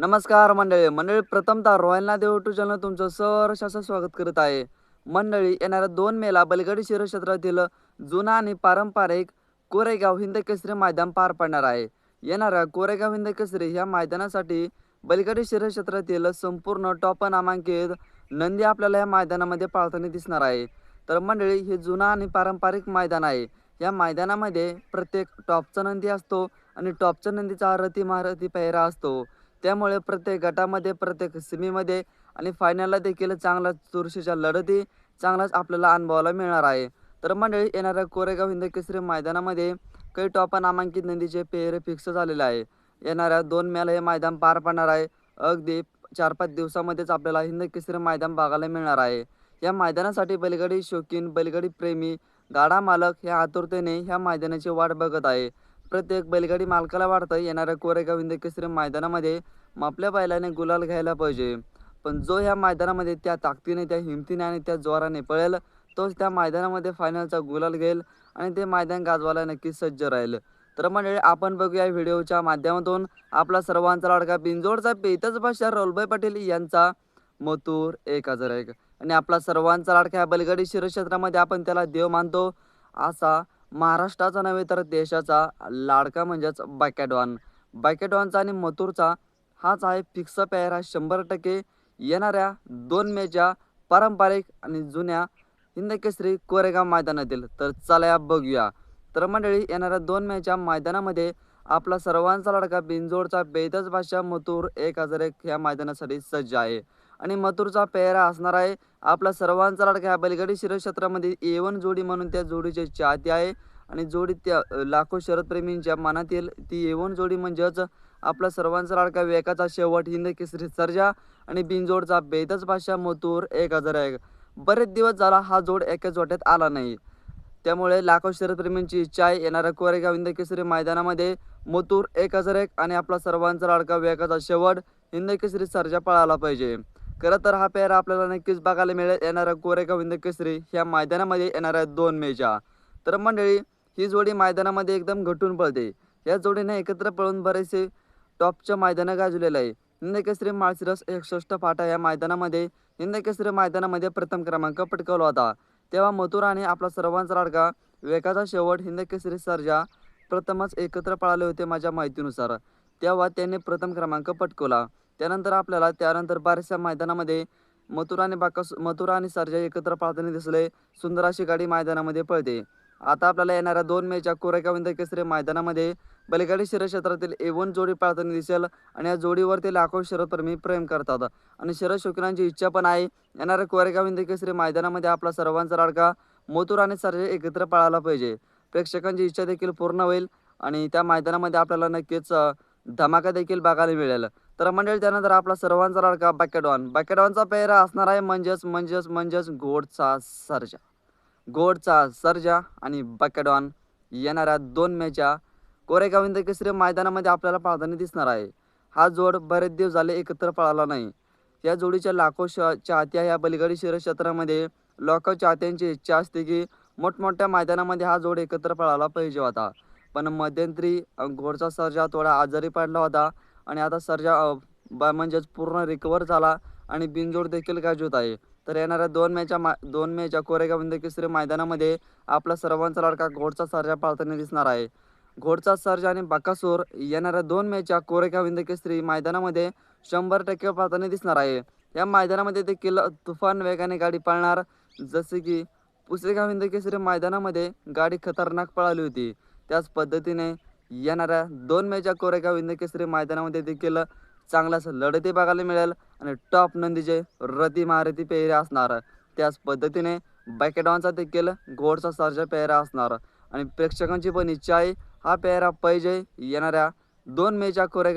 नमस्कार मंडळी. मंडळी प्रथमतः रॉयल नादेव टू चॅनल तुमचं सहर्ष असं स्वागत करत आहे. मंडळी येणाऱ्या दोन मेला बलगडी शिरक्षेत्रातील जुना आणि पारंपरिक कोरेगाव हिंद केसरी मैदान पार पडणार आहे. येणाऱ्या कोरेगाव हिंद केसरी ह्या मैदानासाठी बलगडी शिरक्षेत्रातील संपूर्ण टॉप नामांकित नंदी आपल्याला या मैदानामध्ये पाळताना दिसणार आहे. तर मंडळी हे जुना आणि पारंपरिक मैदान आहे. या मैदानामध्ये प्रत्येक टॉपचा नंदी असतो आणि टॉपच्या नंदीचा रथी महारथी पेहरा असतो. त्यामुळे प्रत्येक गटामध्ये प्रत्येक सिमीमध्ये आणि फायनलला देखील चांगला चुरशीच्या लढती चांगलाच आपल्याला अनुभवायला मिळणार आहे. तर मंडळी येणाऱ्या कोरेगाव हिंद केसरी मैदानामध्ये काही टॉप नामांकित नदीचे पेहरे फिक्स झालेले आहे. येणाऱ्या दोन मेला हे मैदान पार पडणार आहे. अगदी चार पाच दिवसामध्येच आपल्याला हिंद केसरी मैदान बघायला मिळणार आहे. या मैदानासाठी बैलगाडी शौकीन बैलगाडी प्रेमी गाडा मालक ह्या आतुरतेने ह्या मैदानाची वाट बघत आहे. प्रत्येक बैलगाडी मालकाला वाढतं येणाऱ्या कोरेगाव हिंद केसरी मैदानामध्ये आपल्या बैलाने गुलाल घ्यायला पाहिजे. पण जो ह्या मैदानामध्ये त्या ताकदीने त्या हिमतीने आणि त्या जोराने पळेल तोच त्या मैदानामध्ये फायनलचा गुलाल घेईल आणि ते मैदान गाजवायला नक्कीच सज्ज राहील. तर मंडळी आपण बघूया या व्हिडिओच्या माध्यमातून आपला सर्वांचा लाडका बिंजोडचा पेतच भाषा राहुलभाई पाटील यांचा मथुर एक हजार एक. आणि आपला सर्वांचा लाडका ह्या बलगडी शिरक्षेत्रामध्ये आपण त्याला देव मानतो असा महाराष्ट्राचा नव्हे तर देशाचा लाडका म्हणजेच बायकॅडॉन बायकॅडॉनचा आणि मथुरचा हाच आहे फिक्स पेहरा. शंभर टक्के येणाऱ्या दोन मेच्या पारंपरिक आणि जुन्या हिंदकेसरी कोरेगाव मैदानातील. तर चला या बघूया. तर मंडळी येणाऱ्या दोन मेच्या मैदानामध्ये आपला सर्वांचा लाडका बिंजोडचा बेदच भाषा मथुर एक हजार एक ह्या मैदानासाठी सज्ज आहे. आणि मथुरचा पेहरा असणार आहे आपला सर्वांचा लाडका ह्या बैलगाडी शिरक्षेत्रामध्ये एवन जोडी म्हणून त्या जोडीचे चाहते आहे. आणि जोडी त्या लाखो शरदप्रेमींच्या मनातील ती एवन जोडी म्हणजेच आपला सर्वांचा लाडका वेकाचा शेवट हिंद केसरी सर्जा आणि बिनजोडचा बेदच भाषा मथुर एक हजार एक. बरेच दिवस झाला हा जोड एकाच जोट्यात आला नाही. त्यामुळे लाखो शरदप्रेमींची इच्छा आहे. येणाऱ्या कोरेगाव हिंद केसरी मैदानामध्ये मथुर एक हजार एक आणि आपला सर्वांचा लाडका वेकाचा शेवट हिंद केसरी सर्जा पळाला पाहिजे. खरं तर हा पेहरा आपल्याला नक्कीच बघायला मिळेल. येणाऱ्या कोरेगाव हिंद केसरी ह्या मैदानामध्ये येणाऱ्या दोन मेच्या. तर मंडळी ही जोडी मैदानामध्ये एकदम घटून पळते. या जोडीने एकत्र पळून बरेचसे टॉपच्या मैदानं गाजवलेलं आहे. हिंद केसरी माळशिरस एकसष्ट फाटा या मैदानामध्ये हिंद केसरी मैदानामध्ये प्रथम क्रमांक पटकावला होता. तेव्हा मथुराने आपला सर्वांचा लाडका वेगाचा शेवट हिंद केसरी सर्जा प्रथमच एकत्र पळाले होते माझ्या माहितीनुसार. तेव्हा त्यांनी प्रथम क्रमांक पटकवला. त्यानंतर आपल्याला त्यानंतर बऱ्याचशा मैदानामध्ये मथुरा आणि बाकास मथुरा आणि सर्जा एकत्र पळताना दिसले. सुंदर अशी गाडी मैदानामध्ये पळते. आता आपल्याला येणाऱ्या दोन मेच्या कोरेगाविंद केसरे केसरी मैदानामध्ये बैलगाडी क्षेत्रातील एवन जोडी पाळताना दिसेल आणि या जोडीवर ते लाखो शरदप्रेमी प्रेम करतात. आणि शरद शौकीनांची इच्छा पण आहे. येणाऱ्या कोरेगाविंद केसरी मैदानामध्ये आपला सर्वांचा लाडका मथुर आणि सर्जे एकत्र पाळायला पाहिजे. प्रेक्षकांची इच्छा देखील पूर्ण होईल आणि त्या मैदानामध्ये आपल्याला नक्कीच धमाका देखील बघायला मिळेल. तर मंडळी त्यानंतर आपला सर्वांचा लाडका बॅकेडॉन बॅकेडॉनचा पेहरा असणार आहे म्हणजेच म्हणजेच म्हणजेच गोडचा सर्जा. गोडचा सर्जा आणि बॅकेडॉन येणाऱ्या दोन मेच्या कोरेगाव हिंद केसरी मैदानामध्ये आपल्याला पाळताना दिसणार आहे. हा जोड बरेच दिवस झाले एकत्र पळाला नाही. या जोडीच्या लाखो श चाहत्या या बलगडी क्षेत्रामध्ये लोक चाहत्यांची इच्छा असते की मोठमोठ्या मैदानामध्ये हा जोड एकत्र पळाला पाहिजे होता. पण मध्यंतरी घोडचा सर्जा थोडा आजारी पडला होता. आणि आता सर्जा बा म्हणजेच पूर्ण रिकवर झाला आणि बिनजोड देखील गाजवत आहे. तर येणाऱ्या दोन मेच्या मा दोन मेच्या कोरेगाव हिंद केसरी मैदानामध्ये आपला सर्वांचा लाडका घोडचा सर्जा पाळताना दिसणार आहे. घोडचा सर्जा आणि बाकासूर येणाऱ्या दोन मेच्या कोरेगाव हिंद केसरी मैदानामध्ये शंभर टक्के पाळताना दिसणार आहे. या मैदानामध्ये देखील तुफान वेगाने गाडी पळणार जसे की पुसेगाव हिंद केसरी मैदानामध्ये गाडी खतरनाक पळाली होती. त्याच पद्धतीने येणाऱ्या दोन मेच्या कोरेगाव हिंदकेसरी मैदानामध्ये देखील चांगलाच लढती बघायला मिळेल आणि टॉप नंदीचे रती महारथी पेहऱ्या असणार. त्याच पद्धतीने बॅकेडॉनचा देखील घोडचा सर्जा पेहरा असणार. आणि प्रेक्षकांची पण इच्छा आहे हा पेहरा पाहिजे येणाऱ्या दोन मेच्या कोरेगाव